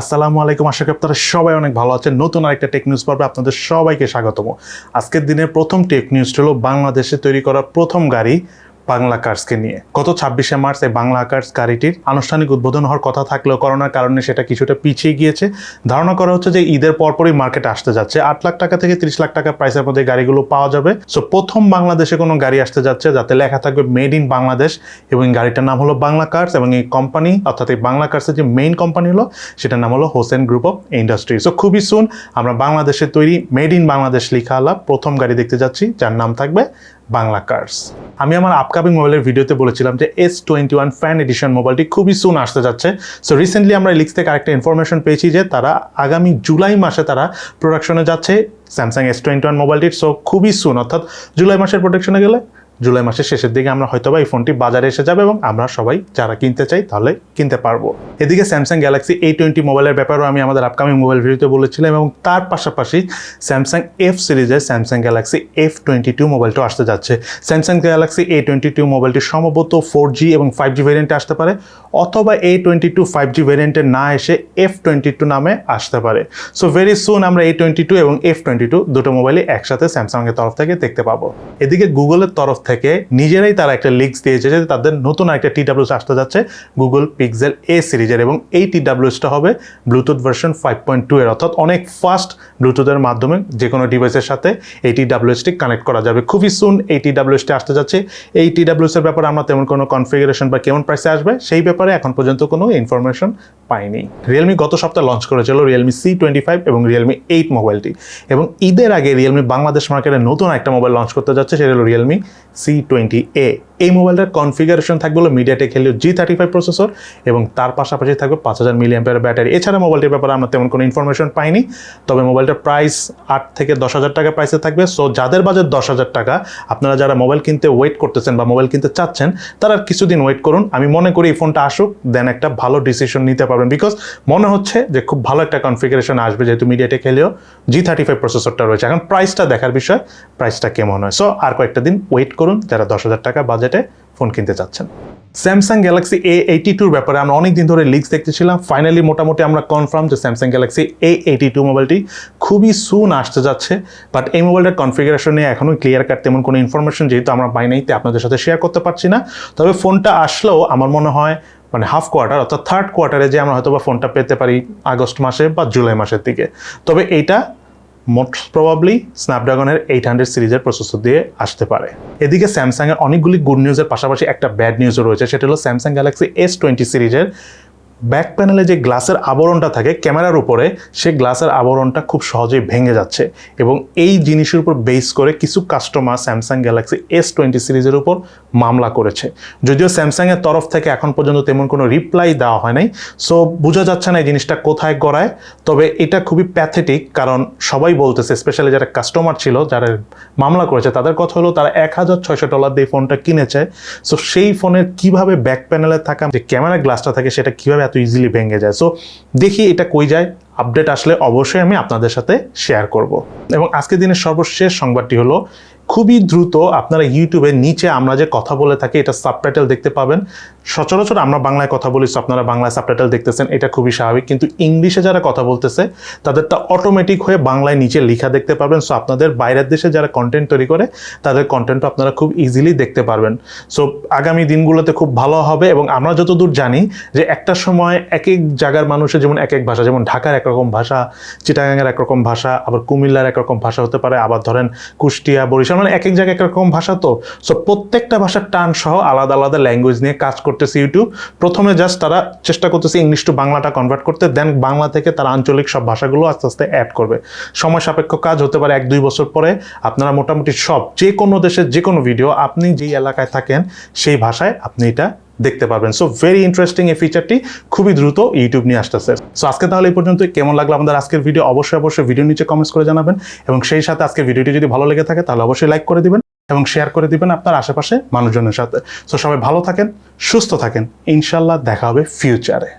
আসসালামু আলাইকুম। আশা করি আপনারা সবাই অনেক ভালো আছেন। নতুন আরেকটা টেক নিউজ পর্বে আপনাদের সবাইকে স্বাগতম। আজকের দিনের প্রথম টেক নিউজটি হলো বাংলাদেশে তৈরি করা প্রথম গাড়ি বাংলা কার্সকে নিয়ে। গত ছাব্বিশে মার্চ এই বাংলা কার্স গাড়িটির আনুষ্ঠানিক উদ্বোধন হওয়ার কথা থাকলেও করোনার কারণে সেটা কিছুটা পিছিয়ে গিয়েছে। ধারণা করা হচ্ছে যে ঈদের পরপরই মার্কেটে আসতে যাচ্ছে। আট লাখ টাকা থেকে তিরিশ লাখ টাকা প্রাইসের মধ্যে গাড়িগুলো পাওয়া যাবে। সো প্রথম বাংলাদেশে কোনো গাড়ি আসতে যাচ্ছে যাতে লেখা থাকবে মেড ইন বাংলাদেশ এবং গাড়িটার নাম হলো বাংলা কার্স এবং এই কোম্পানি অর্থাৎ এই বাংলা কার্সের যে মেইন কোম্পানি হলো, সেটার নাম হলো Hossain group of industry so খুবই সুন আমরা বাংলাদেশে তৈরি মেড ইন বাংলাদেশ লেখা আলা প্রথম গাড়ি দেখতে যাচ্ছি, যার নাম থাকবে বাংলা কার্স আমি আমার আপকামিং মোবাইলের ভিডিওতে বলেছিলাম যে S twenty one fan edition মোবাইলটি খুবই সুন আসতে যাচ্ছে। সো রিসেন্টলি আমরা লিক্স থেকে আরেকটা ইনফরমেশন পেয়েছি যে তারা আগামী জুলাই মাসে তারা প্রোডাকশনে যাচ্ছে স্যামসাং এস টোয়েন্টি ওয়ান মোবাইলটির সো খুবই সুন অর্থাৎ জুলাই মাসের প্রোডাকশনে গেলে জুলাই মাসের শেষের দিকে আমরা হয়তোবা এই ফোনটি বাজারে এসে যাবে এবং আমরা সবাই যারা কিনতে চাই তাহলে কিনতে পারব। এদিকে স্যামসাং গ্যালাক্সি এ টোয়েন্টি মোবাইলের ব্যাপারেও আমি আমাদের আপকামিং মোবাইল ভিডিওতে বলেছিলাম এবং তার পাশাপাশি স্যামসাং এফ সিরিজের Samsung Galaxy F twenty two মোবাইলটাও আসতে যাচ্ছে। Samsung Galaxy A twenty two মোবাইলটি সম্ভবত ফোর জি এবং ফাইভ জি ভেরিয়েন্টে আসতে পারে, অথবা A twenty two five G ভেরিয়েন্টে না এসে এফ টোয়েন্টি টু নামে আসতে পারে। সো ভেরি সুন আমরা এ টোয়েন্টি টু এবং এফ টোয়েন্টি টু দুটো মোবাইলই একসাথে স্যামসাংয়ের তরফ থেকে দেখতে পাবো। এদিকে গুগলের তরফ থেকে নিজেরাই তারা একটা লিঙ্কস দিয়েছে যে তাদের নতুন একটা টি ডাব্লিউস আসতে যাচ্ছে গুগল পিক্সেল এ সিরিজের এবং এই টি ডাব্লিউসটা হবে Bluetooth version five point two এর। অর্থাৎ অনেক ফাস্ট ব্লুটুথের মাধ্যমে যে কোনো ডিভাইসের সাথে এই টি ডাব্লিউএসটি কানেক্ট করা যাবে। খুবই সুন এই টি ডাব্লিউএসটি আসতে যাচ্ছে। এই টি ডাব্লিউএসের ব্যাপারে আমরা তেমন কোনো কনফিগারেশন বা কেমন প্রাইসে আসবে সেই ব্যাপারে এখন পর্যন্ত কোনো ইনফরমেশন পাইনি। রিয়েলমি গত সপ্তাহে লঞ্চ করেছিল রিয়েলমি সি টোয়েন্টি ফাইভ এবং রিয়েলমি এইট মোবাইলটি এবং ঈদের আগে রিয়েলমি বাংলাদেশ মার্কেটে নতুন একটা মোবাইল লঞ্চ করতে যাচ্ছে, সেটা হলো রিয়েলমি সি টোয়েন্টি এ এই মোবাইলটার কনফিগারেশন থাকবে হলো MediaTek Helio G thirty five processor এবং তার পাশাপাশি থাকবে পাঁচ হাজার মিলিয়াম্পের ব্যাটারি। এছাড়া মোবাইলটির ব্যাপারে আমরা তেমন কোনো ইনফরমেশন পাইনি, তবে মোবাইলটার প্রাইস আট থেকে দশ হাজার টাকা প্রাইসে থাকবে। সো যাদের বাজেট দশ হাজার টাকা, আপনারা যারা মোবাইল কিনতে ওয়েট করতেছেন বা মোবাইল কিনতে চাচ্ছেন, তারা আর কিছুদিন ওয়েট করুন। আমি মনে করি এই ফোনটা আসুক দেন একটা ভালো ডিসিশন নিতে পারবেন। বিকজ মনে হচ্ছে যে খুব ভালো একটা কনফিগারেশন আসবে যেহেতু MediaTek Helio G thirty five প্রসেসরটা রয়েছে। এখন প্রাইসটা দেখার বিষয় প্রাইসটা কেমন হয়? সো আর কয়েকটা দিন ওয়েট করুন। যারা দশ হাজার টাকা বাজেটে ফোন কিনতে চাচ্ছেন। স্যামসাং গ্যালাক্সি এ এইটি টুর ব্যাপারে আমরা অনেক দিন ধরে লিক্স দেখতেছিলাম। ফাইনালি মোটামুটি আমরা কনফার্ম যে Samsung Galaxy A eighty two মোবাইলটি খুবই সুন আসতে যাচ্ছে। বাট এই মোবাইলটার কনফিগারেশন নিয়ে এখনও ক্লিয়ার কাট তেমন কোনো ইনফরমেশন যেহেতু আমরা পাই নাই আপনাদের সাথে শেয়ার করতে পারছি না। তবে ফোনটা আসলেও আমার মনে হয় মানে হাফ কোয়ার্টার অর্থাৎ থার্ড কোয়ার্টারে যে আমরা হয়তো বা ফোনটা পেতে পারি আগস্ট মাসে বা জুলাই মাসের দিকে। তবে এইটা মোস্ট প্রবাবলি স্ন্যাপড্রাগনের এইট হান্ড্রেড সিরিজের প্রসেসর দিয়ে আসতে পারে। এদিকে স্যামসাংয়ের অনেকগুলি গুড নিউজের পাশাপাশি একটা ব্যাড নিউজও রয়েছে, সেটা হলো স্যামসাং গ্যালাক্সি এস টোয়েন্টি সিরিজের ব্যাক প্যানেলে যে গ্লাসের আবরণটা থাকে, ক্যামেরার উপরে, সে গ্লাসের আবরণটা খুব সহজেই ভেঙে যাচ্ছে এবং এই জিনিসের উপর বেস করে কিছু customer Samsung Galaxy S twenty সিরিজের উপর মামলা করেছে। যদিও স্যামসাংয়ের তরফ থেকে এখন পর্যন্ত তেমন কোনো রিপ্লাই দেওয়া হয় নাই সো বোঝা যাচ্ছে না এই জিনিসটা কোথায় গড়ায়, তবে এটা খুবই প্যাথেটিক কারণ সবাই বলতেছে স্পেশালি যারা কাস্টমার ছিল, যারা মামলা করেছে, তাদের কথা হলো তারা এক হাজার ছয়শো ডলার দিয়ে ফোনটা কিনেছে সো সেই ফোনের কীভাবে ব্যাক প্যানেলে থাকা, যে ক্যামেরা গ্লাসটা থাকে, সেটা কীভাবে এত ইজিলি ভেঙে যায়। সো দেখি এটা কই যায়। আপডেট আসলে অবশ্যই আমি আপনাদের সাথে শেয়ার করব। এবং আজকের দিনের সর্বশেষ সংবাদটি হলো খুবই দ্রুত আপনারা ইউটিউবে নিচে আমরা যে কথা বলে থাকি, এটা সাবটাইটেল দেখতে পাবেন। সচরাচর আমরা বাংলায় কথা বলি আপনারা বাংলায় সাবটাইটেল দেখতেছেন, এটা খুবই স্বাভাবিক। কিন্তু ইংলিশে যারা কথা বলতেছে, তাদেরটা অটোমেটিক হয়ে বাংলায় নিচে লেখা দেখতে পাবেন। সো আপনাদের বাইরের দেশে যারা কন্টেন্ট তৈরি করে, তাদের কন্টেন্টও আপনারা খুব ইজিলি দেখতে পারবেন। সো আগামী দিনগুলোতে খুব ভালো হবে এবং আমরা যতদূর জানি যে একটা সময় এক এক জায়গার মানুষের যেমন এক এক ভাষা, যেমন ঢাকার একরকম ভাষা চিটাগাংয়ের একরকম ভাষা, আবার কুমিল্লার একরকম ভাষা হতে পারে। আবার ধরেন কুষ্টিয়া, বরিশাল মানে এক এক জায়গায় একরকম ভাষা তো। সো প্রত্যেকটা ভাষার টান সহ আলাদা আলাদা ল্যাঙ্গুয়েজ নিয়ে কাজ করতেছে ইউটিউব প্রথমে জাস্ট তারা চেষ্টা করতেছে ইংলিশ টু বাংলাটা কনভার্ট করতে দেন বাংলা থেকে তারা আঞ্চলিক সব ভাষাগুলো আস্তে আস্তে অ্যাড করবে। সময় সাপেক্ষ কাজ হতে পারে এক দুই বছর পরে। আপনারা মোটামুটি সব, যে কোনো দেশের যে কোনো ভিডিও আপনি যেই এলাকায় থাকেন, সেই ভাষায় আপনি এটা দেখতে পারবেন। সো ভেরি ইন্টারেস্টিং এই ফিচারটি খুবই দ্রুত ইউটিউব নিয়ে আসতেছে। সো আজকে তাহলে এই পর্যন্ত। কেমন লাগল আমাদের আজকের ভিডিও অবশ্যই অবশ্যই ভিডিও নিচে কমেন্টস করে জানাবেন এবং সেই সাথে আজকের ভিডিওটি যদি ভালো লেগে থাকে, তাহলে অবশ্যই লাইক করে দিবেন এবং শেয়ার করে দিবেন আপনার আশেপাশে মানুষজনের সাথে। সো সবাই ভালো থাকেন, সুস্থ থাকেন। ইনশাল্লাহ দেখা হবে ফিউচারে